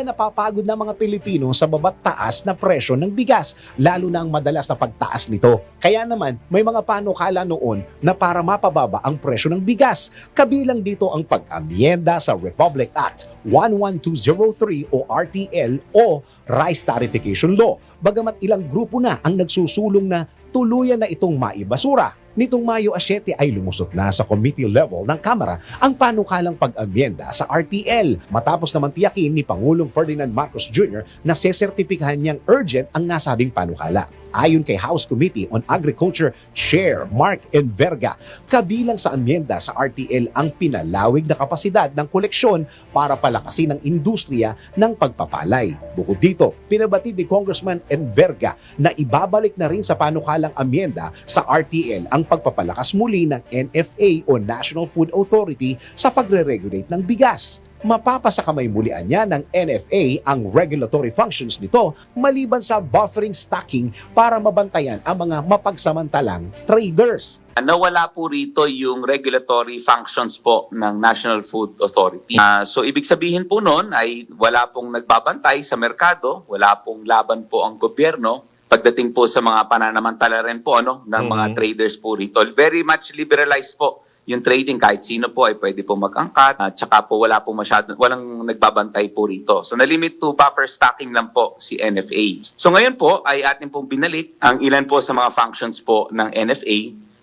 Tila napapagod na mga Pilipino sa babat taas na presyo ng bigas, lalo na ang madalas na pagtaas nito. Kaya naman, may mga panukala noon na para mapababa ang presyo ng bigas. Kabilang dito ang pag-amyenda sa Republic Act 11203 o RTL o Rice Tarification Law. Bagamat ilang grupo na ang nagsusulong na tuluyan na itong maibasura. Nitong Mayo 7 ay lumusot na sa committee level ng Kamara ang panukalang pag-amyenda sa RTL matapos naman tiyakin ni Pangulong Ferdinand Marcos Jr. na sesertipikahan niyang urgent ang nasabing panukala. Ayon kay House Committee on Agriculture Chair Mark Enverga, kabilang sa amyenda sa RTL ang pinalawig na kapasidad ng koleksyon para palakasin ang industriya ng pagpapalay. Bukod dito, pinabatid ni Congressman Enverga na ibabalik na rin sa panukalang amyenda sa RTL ang pagpapalakas muli ng NFA o National Food Authority sa pagre-regulate ng bigas mapapasa kamay mulian niya ng NFA ang regulatory functions nito maliban sa buffering stocking para mabantayan ang mga mapagsamantalang traders. Nawala po rito yung regulatory functions po ng National Food Authority. Ah, so ibig sabihin po noon ay wala pong nagbabantay sa merkado, wala pong laban po ang gobyerno pagdating po sa mga pananamantala rin po ano ng mga Mhm. traders po rito. Very much liberalized po yung trading kahit sino po ay pwede po mag-angkat at saka po wala po masyado walang nagbabantay po rito. So na-limit to buffer stocking lang po si NFA. So ngayon po ay atin pong binalik ang ilan po sa mga functions po ng NFA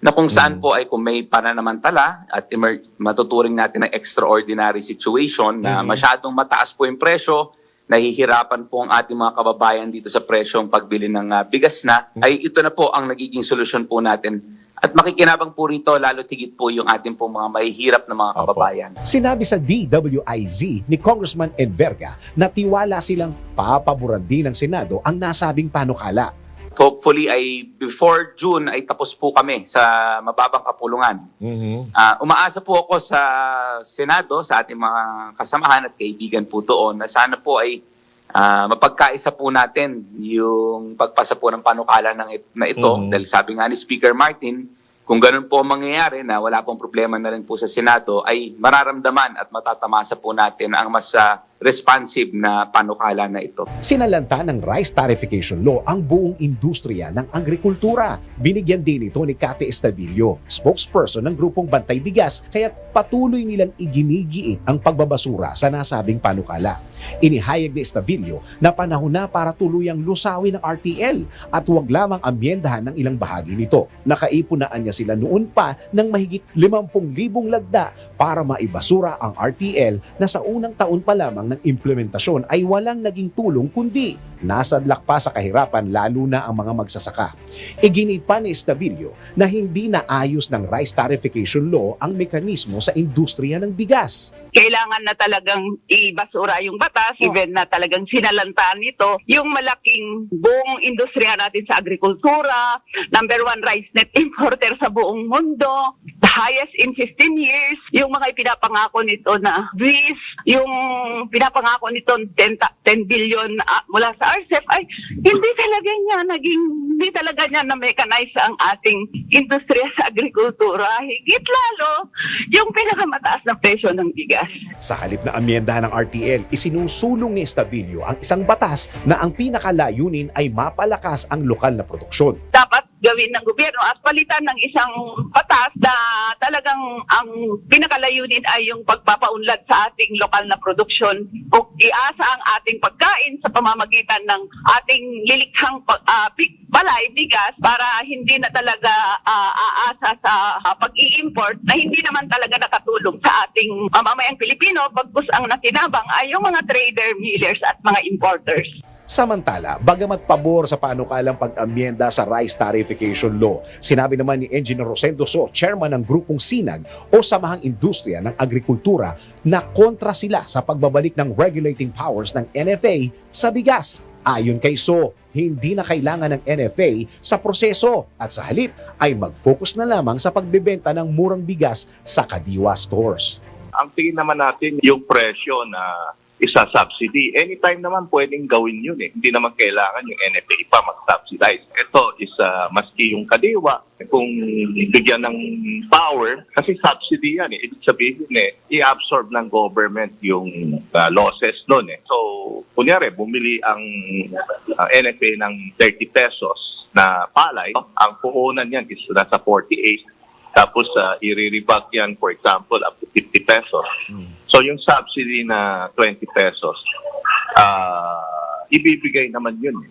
na kung saan po ay kung may pananamantala at emer- matuturing natin ng extraordinary situation na Mhm. masyadong mataas po yung presyo, nahihirapan po ang ating mga kababayan dito sa presyong pagbili ng ah, bigas na, ay ito na po ang nagiging solusyon po natin. At makikinabang po rito, lalo tigit po yung ating po mga mahihirap na mga Opo. kababayan. Sinabi sa DWIZ ni Congressman Enverga na tiwala silang papaboran din ng Senado ang nasabing panukala. Hopefully ay before June ay tapos po kami sa mababang kapulungan. Ah, umaasa po ako sa Senado, sa ating mga kasamahan at kaibigan po doon na sana po ay ah, mapagkaisa po natin yung pagpasa po ng panukala ng, it- na ito. Mhm. Dahil sabi nga ni Speaker Martin, kung ganun po ang mangyayari na wala pong problema na rin po sa Senado, ay mararamdaman at matatamasa po natin ang mas ah, responsive na panukala na ito. Sinalanta ng Rice Tarification Law ang buong industriya ng agrikultura. Binigyan din ito ni Cathy Estavillo, spokesperson ng grupong Bantay Bigas, kaya patuloy nilang iginigiit ang pagbabasura sa nasabing panukala. Inihayag ni Estavillo na panahon na para tuluyang lusawin ng RTL at huwag lamang amyendahan ng ilang bahagi nito. Nakaipunaan niya sila noon pa ng mahigit 50,000 lagda para maibasura ang RTL na sa unang taon pa lamang ng implementasyon ay walang naging tulong kundi nasadlak pa sa kahirapan lalo na ang mga magsasaka. Iginit pa ni Estavillo na hindi naayos ng Rice Tarification Law ang mekanismo sa industriya ng bigas. kailangan na talagang ibasura yung batas, even na talagang sinalantaan nito, yung malaking buong industriya natin sa agrikultura, number one rice net importer sa buong mundo, highest in 15 years, yung mga ipinapangako nito na BRIS, yung pinapangako nito 10, ta- 10 billion ah, mula sa RCEP, ay hindi talaga niya naging, hindi talaga niya na-mechanize ang ating industriya sa agrikultura. Higit lalo, yung pinakamataas na presyo ng bigas. Sa halip na amyendahan ng RTL, isinusulong ni Estavillo ang isang batas na ang pinakalayunin ay mapalakas ang lokal na produksyon. dapat gawin ng gobyerno at palitan ng isang batas na pinakalayunin ay yung pagpapaunlad sa ating lokal na produksyon o iasa ang ating pagkain sa pamamagitan ng ating lilikhang big- balay, bigas, para hindi na talaga ah, aasa sa ah, pag-i-import na hindi naman talaga nakatulong sa ating mamamayang Pilipino, bagkus ang nakinabang ay yung mga trader, millers at mga importers. Samantala, bagamat pabor sa panukalang pag-amyenda sa Rice Tarification Law, sinabi naman ni Engineer Rosendo So, chairman ng grupong Sinag o Samahang Industriya ng Agrikultura na kontra sila sa pagbabalik ng regulating powers ng NFA sa bigas. Ayon kay So, hindi na kailangan ng NFA sa proseso at sa halip ay mag-focus na lamang sa pagbebenta ng murang bigas sa Kadiwa stores. ang tingin naman natin yung presyo na isa subsidy. Anytime naman pwedeng gawin yun eh. Hindi naman kailangan yung NFA pa mag-subsidize. Ito is uh, maski yung kadiwa, kung bigyan ng power, kasi subsidy yan eh. Ibig sabihin eh, i-absorb ng government yung uh, losses nun eh. So, kunyari, bumili ang uh, NFA ng 30 pesos na palay, ang puhunan yan is nasa 48 tapos uh, i-rebug yan, for example, up to 50 pesos. So yung subsidy na 20 pesos, ah ibibigay naman yun eh,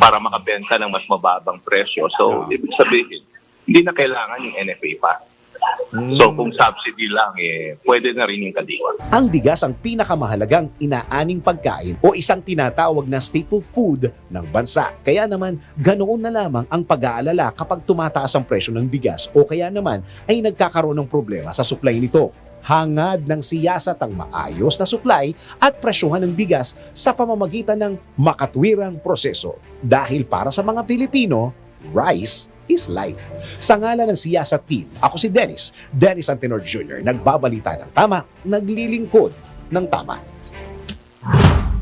para makabenta ng mas mababang presyo. So, ibig sabihin, hindi na kailangan yung NFA pa. So, kung subsidy lang, eh, pwede na rin yung kadiwa. Ang bigas ang pinakamahalagang inaaning pagkain o isang tinatawag na staple food ng bansa. Kaya naman, ganoon na lamang ang pag-aalala kapag tumataas ang presyo ng bigas o kaya naman ay nagkakaroon ng problema sa supply nito. Hangad ng siyasat ang maayos na supply at presyuhan ng bigas sa pamamagitan ng makatwirang proseso. Dahil para sa mga Pilipino, rice is life. Sa ngalan ng siyasat team, ako si Dennis, Dennis Antenor Jr., nagbabalita ng tama, naglilingkod ng tama.